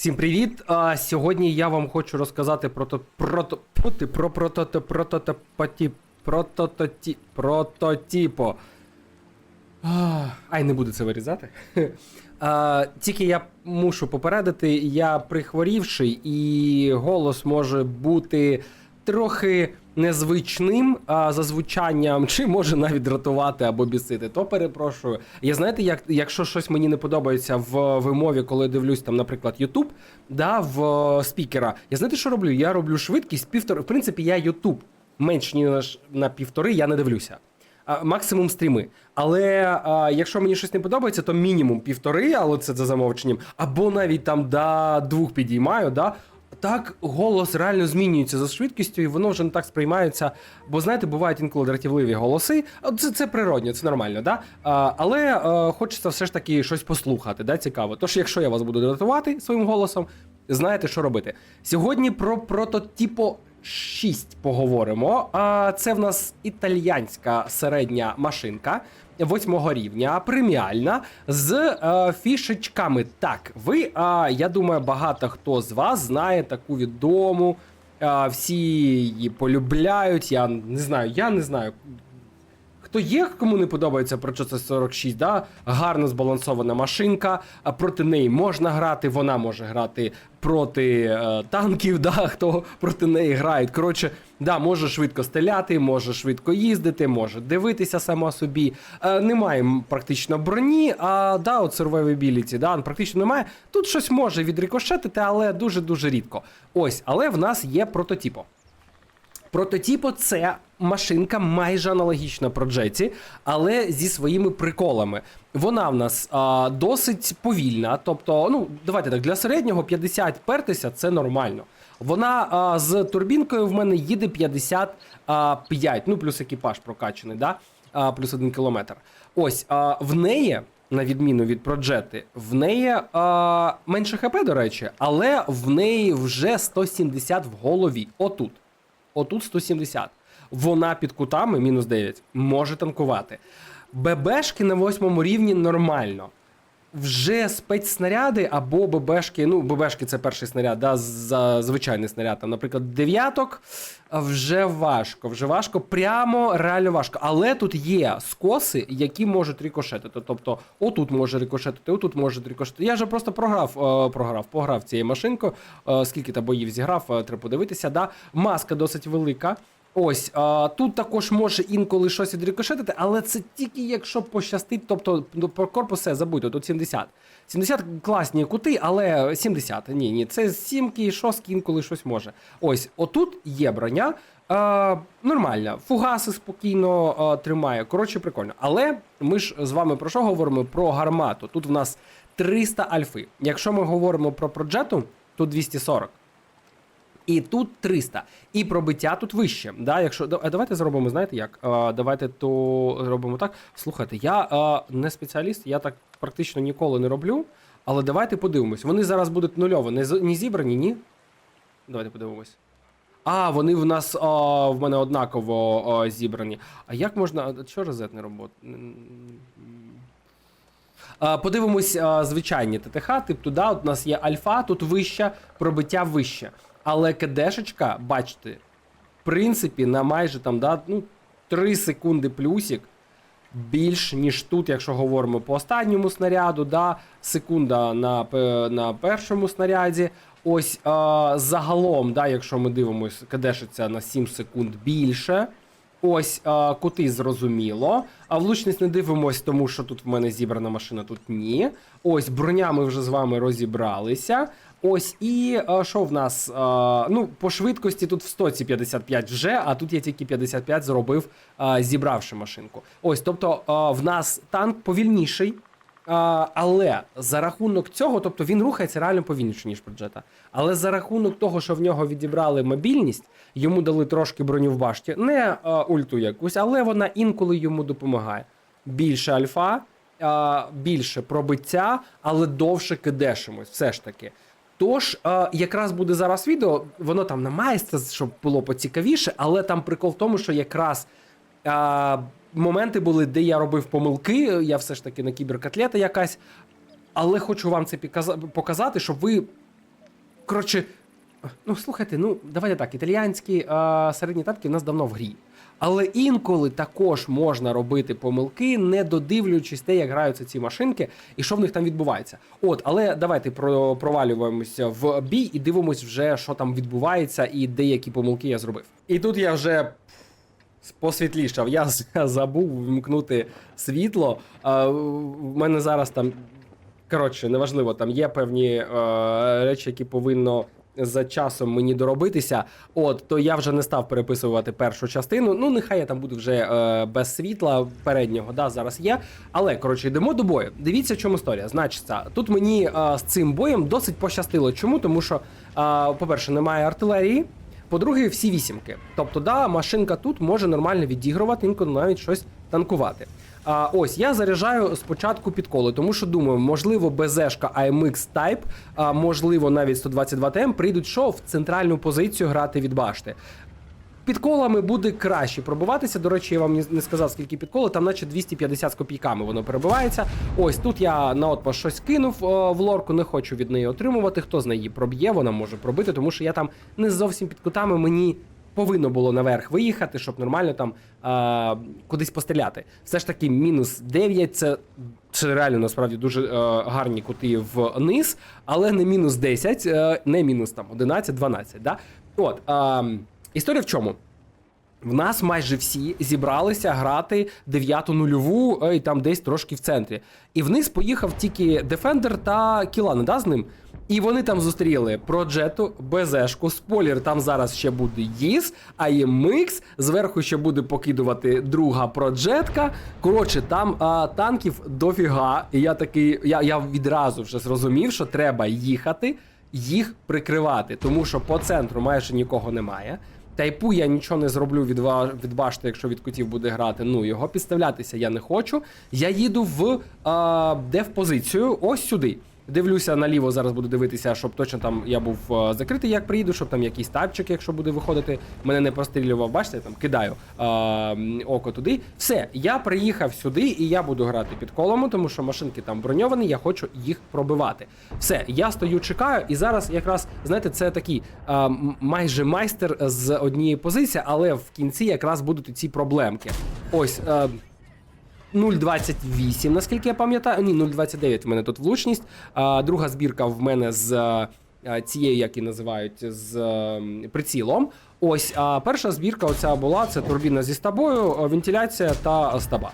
Всім привіт! А, сьогодні я вам хочу розказати про то прото пути про прототип прототипоті протототі прототіпо. Ай, не буду це вирізати. А, тільки я мушу попередити, я прихворівший, і голос може бути трохи незвичним а, за звучанням, чи може навіть дратувати або бісити. То перепрошую. Я знаєте, як, якщо щось мені не подобається в вимові, коли дивлюсь там, наприклад, YouTube, да, в е, спікера, я знаєте, що роблю? Я роблю швидкість півтори. В принципі, я YouTube менш ніж на півтори, я не дивлюся. А, максимум стріми. Але а, якщо мені щось не подобається, то мінімум півтори, але це за замовченням, або навіть там до двох підіймаю, да. Так голос реально змінюється за швидкістю, і воно вже не так сприймається. Бо знаєте, бувають інколи дратівливі голоси. Це, це природньо, це нормально, да? А, але а, хочеться все ж таки щось послухати, да, цікаво. Тож, якщо я вас буду дратувати своїм голосом, знаєте, що робити. Сьогодні про прототипо 6 поговоримо. А це в нас італьянська середня машинка восьмого рівня, преміальна з е, фішечками. Так, ви, е, я думаю, багато хто з вас знає таку відому. Е, всі її полюбляють. Я не знаю, я не знаю. Хто є, кому не подобається про це 46, да? гарно збалансована машинка, а проти неї можна грати, вона може грати проти е, танків, да? хто проти неї грає. Коротше, да, може швидко стріляти, може швидко їздити, може дивитися сама собі. Е, немає практично броні, а да, от survivability, да, практично немає. Тут щось може відрикошетити, але дуже-дуже рідко. Ось, але в нас є прототипо. Прототипо це машинка майже аналогічна Проджеті, але зі своїми приколами. Вона в нас а, досить повільна. Тобто, ну давайте так, для середнього 50 пертися це нормально. Вона а, з турбінкою в мене їде 55, ну плюс екіпаж прокачаний, да? а, плюс один кілометр. Ось а, в неї. На відміну від Проджети, в неї а, менше ХП, до речі, але в неї вже 170 в голові. Отут. Отут 170. Вона під кутами, мінус 9, може танкувати. ББшки на восьмому рівні нормально. Вже спецснаряди або ББшки, ну, ББшки це перший снаряд, да, за звичайний снаряд, там, наприклад, дев'яток, вже важко, вже важко, прямо реально важко. Але тут є скоси, які можуть рикошетити. Тобто, отут може рикошетити, отут може рикошетити. Я вже просто програв, е, програв, пограв цією машинкою, е, скільки та боїв зіграв, е, треба подивитися. Да? Маска досить велика. Ось а, тут також може інколи щось відрикошетити, але це тільки якщо пощастить. Тобто ну, про корпус все забудьте, тут 70. 70 класні кути, але 70. Ні, ні, це сімки, шостки, інколи щось може. Ось, отут є броня. А, нормальна, фугаси спокійно а, тримає. Коротше, прикольно. Але ми ж з вами про що говоримо? Про гармату. Тут в нас 300 альфи. Якщо ми говоримо про проджету, тут 240. І тут 300. І пробиття тут вище. Да? Якщо, давайте зробимо, знаєте як? Давайте то зробимо так. Слухайте, я не спеціаліст, я так практично ніколи не роблю. Але давайте подивимось. Вони зараз будуть нульово, не, не зібрані, ні? Давайте подивимось. А, вони в нас а, в мене однаково а, зібрані. А як можна. Що розет не робот? Подивимось а, звичайні ТТХ, тип туди, от у нас є альфа, тут вища, пробиття вище. Але кедешечка, бачите, в принципі, на майже там, да, ну, 3 секунди плюсик. Більш ніж тут, якщо говоримо по останньому снаряду, да, секунда на, на першому снаряді. Ось а, загалом, да, якщо ми дивимося, кадешиться на 7 секунд більше. Ось а, кути зрозуміло. А влучність не дивимось, тому що тут в мене зібрана машина, тут ні. Ось броня ми вже з вами розібралися. Ось і що в нас? А, ну, по швидкості тут в стоці 55 вже, а тут я тільки 55 зробив, а, зібравши машинку. Ось, тобто а, в нас танк повільніший. А, але за рахунок цього, тобто він рухається реально повільніше, ніж Проджета. Але за рахунок того, що в нього відібрали мобільність, йому дали трошки броню в башті, не а, ульту якусь, але вона інколи йому допомагає. Більше альфа, а, більше пробиття, але довше кидешимось, все ж таки. Тож, е, якраз буде зараз відео, воно там намається, щоб було поцікавіше, але там прикол в тому, що якраз е, моменти були, де я робив помилки, я все ж таки на кіберкотлета якась. Але хочу вам це показати, щоб ви коротше, ну слухайте, ну давайте так, італіянські а, середні танки в нас давно в грі. Але інколи також можна робити помилки, не додивлюючись те, як граються ці машинки і що в них там відбувається. От, але давайте про, провалюємося в бій і дивимось вже, що там відбувається, і деякі помилки я зробив. І тут я вже посвітлішав. Я забув вмкнути світло. В мене зараз там. Коротше, неважливо, там є певні е, речі, які повинно за часом мені доробитися. От, то я вже не став переписувати першу частину. Ну, нехай я там буду вже е, без світла переднього, да, зараз є. Але коротше, йдемо до бою. Дивіться, в чому історія. Значиться, тут мені е, з цим боєм досить пощастило. Чому? Тому що, е, по-перше, немає артилерії. По-друге, всі вісімки. Тобто, да, машинка тут може нормально відігрувати, інколи навіть щось танкувати. А, ось я заряджаю спочатку підколи, тому що думаю, можливо, БЗшка AMX Type, а можливо, навіть 122 ТМ прийдуть що в центральну позицію грати від башти. Під колами буде краще пробиватися. До речі, я вам не- сказав, скільки під коло, там наче 250 з копійками воно перебивається. Ось тут я на отпас щось кинув о, в лорку, не хочу від неї отримувати. Хто з неї проб'є, вона може пробити, тому що я там не зовсім під кутами мені. Повинно було наверх виїхати, щоб нормально там а, кудись постріляти. Все ж таки, мінус 9 це, це реально насправді дуже а, гарні кути вниз, але не мінус 10, а, не мінус там 11, 12. Да? От, а, історія в чому? В нас майже всі зібралися грати дев'яту нульову е, і там десь трошки в центрі. І вниз поїхав тільки Defender та Кілан, да, з ним. І вони там зустріли Проджету, БЗшку, спойлер, там зараз ще буде ЄС, а є Микс, зверху ще буде покидувати друга проджетка. Коротше, там а, танків дофіга. І я такий, я, я відразу вже зрозумів, що треба їхати, їх прикривати, тому що по центру майже нікого немає. Тайпу я нічого не зроблю від, від башти, якщо від котів буде грати. Ну його підставлятися я не хочу. Я їду в а, дев позицію, ось сюди. Дивлюся наліво, зараз буду дивитися, щоб точно там я був а, закритий, як приїду, щоб там якийсь тапчик, якщо буде виходити, мене не прострілював. Бачите, я там кидаю м, око туди. Все, я приїхав сюди і я буду грати під колами, тому що машинки там броньовані, я хочу їх пробивати. Все, я стою, чекаю, і зараз якраз знаєте, це такий м- майже майстер з однієї позиції, але в кінці якраз будуть ці проблемки. Ось. А, 0,28, наскільки я пам'ятаю. Ні, 0,29 в мене тут влучність. А, друга збірка в мене з цією, як і називають, з прицілом. Ось, а перша збірка оця була: це турбіна зі стабою, вентиляція та стаба.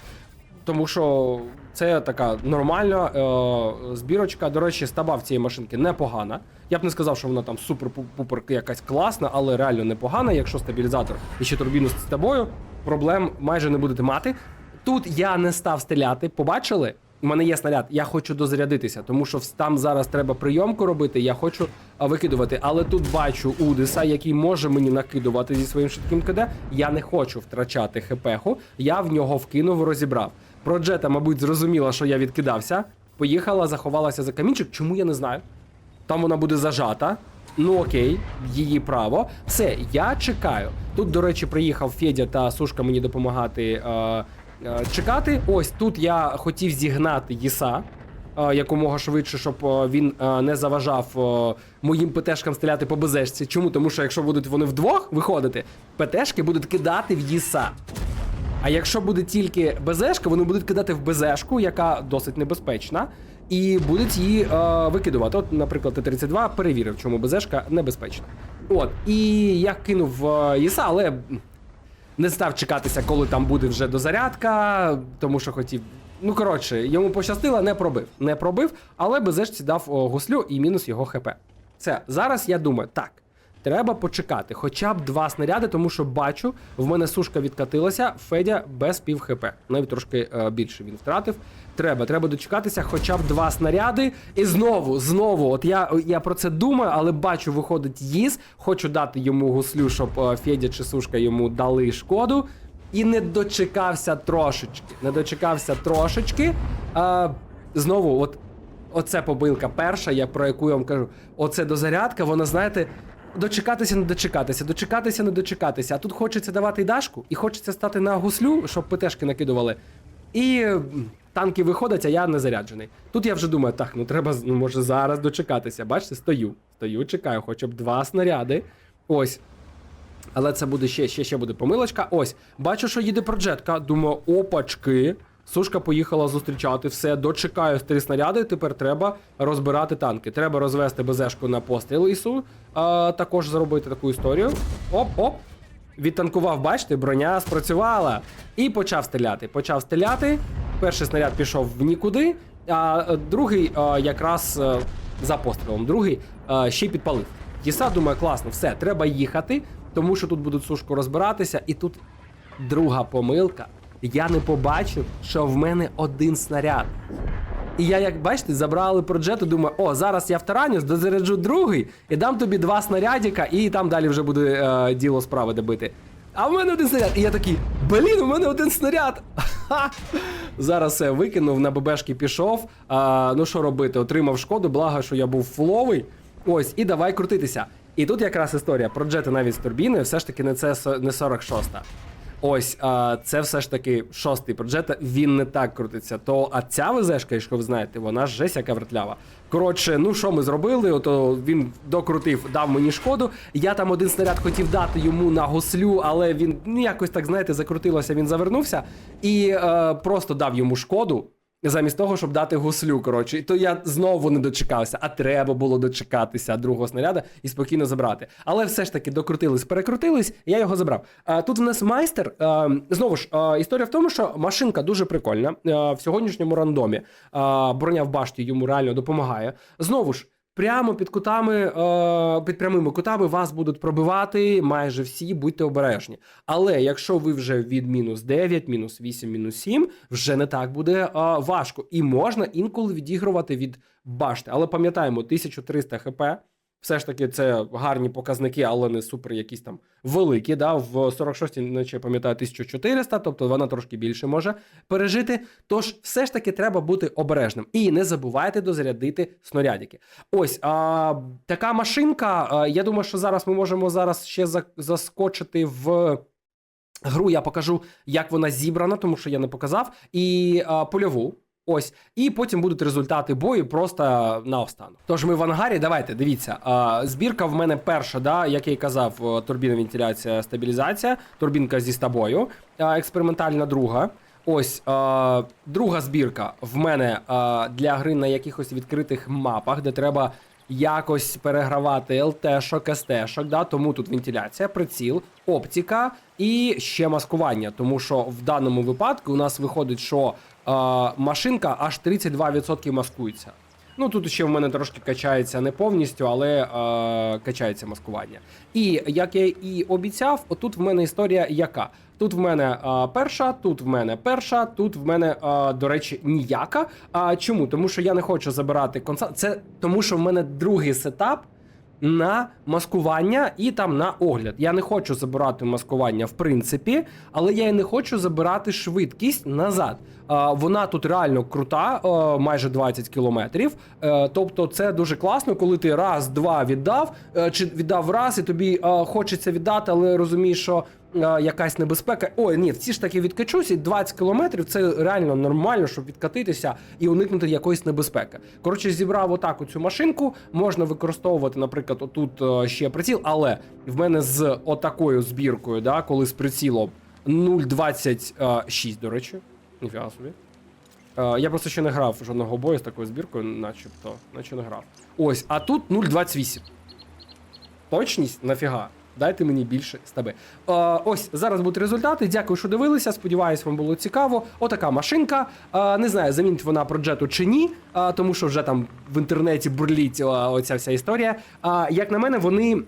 Тому що це така нормальна е, збірочка. До речі, стаба в цієї машинки непогана. Я б не сказав, що вона там супер-пупер якась класна, але реально непогана. Якщо стабілізатор і ще турбіну з стабою, проблем майже не будете мати. Тут я не став стріляти. Побачили? У мене є снаряд, я хочу дозарядитися, тому що там зараз треба прийомку робити, я хочу викидувати. Але тут бачу Удиса, який може мені накидувати зі своїм швидким КД. Я не хочу втрачати хпху, я в нього вкинув, розібрав. Проджета, мабуть, зрозуміла, що я відкидався. Поїхала, заховалася за камінчик. Чому я не знаю? Там вона буде зажата. Ну окей, її право. Все, я чекаю. Тут, до речі, приїхав Федя та Сушка мені допомагати е, чекати. Ось тут я хотів зігнати Єса. е, Якомога швидше, щоб е, він е, не заважав е, моїм ПТшкам стріляти по БЗшці. Чому? Тому що якщо будуть вони вдвох виходити, ПТшки будуть кидати в Єса. А якщо буде тільки БЗшка, вони будуть кидати в БЗшку, яка досить небезпечна, і будуть її е, викидувати. От, наприклад, Т-32 перевірив, чому БЗшка небезпечна. От, і я кинув е, ЄСА, але не став чекатися, коли там буде вже дозарядка, тому що хотів. Ну, коротше, йому пощастило, не пробив. Не пробив, але безешці дав гуслю і мінус його ХП. Це зараз я думаю, так. Треба почекати, хоча б два снаряди, тому що бачу, в мене сушка відкатилася, Федя без пів хп. Навіть трошки е, більше він втратив. Треба, треба дочекатися, хоча б два снаряди. І знову, знову, от я, я про це думаю, але бачу, виходить їз. Хочу дати йому гуслю, щоб е, Федя чи сушка йому дали шкоду. І не дочекався трошечки. Не дочекався трошечки. Е, знову, от Оце побилка перша, я про яку я вам кажу. Оце дозарядка, вона, знаєте, дочекатися, не дочекатися, дочекатися, не дочекатися. А тут хочеться давати дашку, і хочеться стати на гуслю, щоб ПТшки накидували. І танки виходять, а я не заряджений. Тут я вже думаю, так, ну треба, ну може зараз дочекатися. Бачите, стою. Стою, чекаю, хоча б два снаряди. Ось. Але це буде ще, ще, ще буде помилочка. Ось, бачу, що їде проджетка. Думаю, опачки. Сушка поїхала зустрічати все, дочекаю три снаряди. Тепер треба розбирати танки. Треба розвести БЗшку на постріл ісу. А, також зробити таку історію. Оп-оп. Відтанкував, бачите, броня спрацювала. І почав стріляти. Почав стріляти. Перший снаряд пішов в нікуди, а другий е, якраз е, за пострілом. Другий е, ще й підпалив. Єса думає, класно, все, треба їхати, тому що тут будуть сушку розбиратися. І тут друга помилка. Я не побачив, що в мене один снаряд. І я, як бачите, забрали проджет і думаю, о, зараз я втаранюсь, дозаряджу другий і дам тобі два снарядіка, і там далі вже буде е, діло справи добити. А в мене один снаряд. І я такий, блін, у мене один снаряд. Зараз все викинув, на ББшки пішов. А, ну що робити? Отримав шкоду, благо, що я був фуловий. Ось, і давай крутитися. І тут якраз історія про джети навіть з турбіною, все ж таки не це не 46-та. Ось, а, це все ж таки шостий проджета. він не так крутиться. То а ця везешка, якщо ви знаєте, вона ж жесть яка вертлява. Коротше, ну що ми зробили? Ото він докрутив, дав мені шкоду. Я там один снаряд хотів дати йому на гуслю, але він ну, якось так, знаєте, закрутилося, він завернувся і е, просто дав йому шкоду. Замість того, щоб дати гуслю, коротше, і то я знову не дочекався, а треба було дочекатися другого снаряда і спокійно забрати. Але все ж таки докрутились, перекрутились, я його забрав. А, тут в нас майстер. А, знову ж, а, історія в тому, що машинка дуже прикольна. А, в сьогоднішньому рандомі а, броня в башті йому реально допомагає. Знову ж. Прямо під кутами, е, під прямими кутами вас будуть пробивати майже всі, будьте обережні. Але якщо ви вже від мінус 9, мінус 8, мінус 7, вже не так буде е, важко. І можна інколи відігрувати від башти. Але пам'ятаємо, 1300 хп. Все ж таки, це гарні показники, але не супер якісь там великі. Да? В 46-й, наче пам'ятаю, 1400, тобто вона трошки більше може пережити. Тож, все ж таки, треба бути обережним. І не забувайте дозарядити снарядики. Ось а, така машинка. А, я думаю, що зараз ми можемо зараз ще заскочити в. Гру я покажу, як вона зібрана, тому що я не показав, і а, польову. Ось, і потім будуть результати бою просто наостанок. Тож ми в ангарі. Давайте дивіться. Збірка в мене перша, да, як я і казав, турбіна, вентиляція, стабілізація, турбінка зі стабою, експериментальна друга. Ось друга збірка в мене для гри на якихось відкритих мапах, де треба якось перегравати ЛТ-шок, СТ-шок, да, тому тут вентиляція, приціл, оптика і ще маскування. Тому що в даному випадку у нас виходить, що е, машинка аж 32% маскується. Ну тут ще в мене трошки качається не повністю, але е, качається маскування. І як я і обіцяв, отут в мене історія яка. Тут в мене е, перша, тут в мене перша, тут в мене, е, до речі, ніяка. А чому? Тому що я не хочу забирати конса. Це тому, що в мене другий сетап на маскування і там на огляд. Я не хочу забирати маскування в принципі, але я і не хочу забирати швидкість назад. Вона тут реально крута, майже 20 кілометрів. Е, тобто, це дуже класно, коли ти раз, два віддав, е, чи віддав раз, і тобі е, хочеться віддати, але розумієш, що якась небезпека. Ой, ні, всі ж таки відкачусь, і 20 кілометрів це реально нормально, щоб відкатитися і уникнути якоїсь небезпеки. Коротше, зібрав отак цю машинку. Можна використовувати, наприклад, отут е, ще приціл, але в мене з отакою збіркою, да, коли з прицілом 0,26, до речі. Ніфіга собі. Е, я просто ще не грав жодного бою з такою збіркою, начебто, наче не грав. Ось, а тут 0,28. Точність нафіга. Дайте мені більше з тебе. Ось зараз будуть результати. Дякую, що дивилися. Сподіваюсь, вам було цікаво. Отака машинка. Е, не знаю, замінить вона проджету чи ні, е, тому що вже там в інтернеті бурліть е, оця вся історія. Як на мене, вони.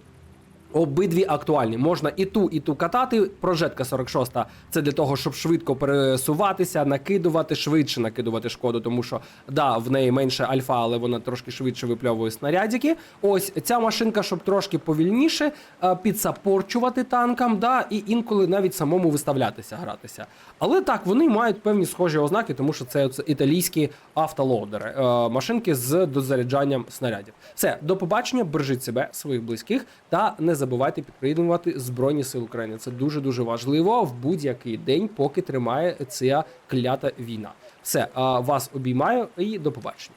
Обидві актуальні. Можна і ту, і ту катати. Прожетка 46 це для того, щоб швидко пересуватися, накидувати, швидше накидувати шкоду, тому що да, в неї менше альфа, але вона трошки швидше випльовує снарядики. Ось ця машинка, щоб трошки повільніше е, підсапорчувати танкам, да, і інколи навіть самому виставлятися, гратися. Але так, вони мають певні схожі ознаки, тому що це, італійські автолоудери, е, машинки з дозаряджанням снарядів. Все, до побачення, бережіть себе, своїх близьких та не забувайте підтримувати Збройні Сили України. Це дуже дуже важливо в будь-який день, поки тримає ця клята війна. Все, вас обіймаю і до побачення.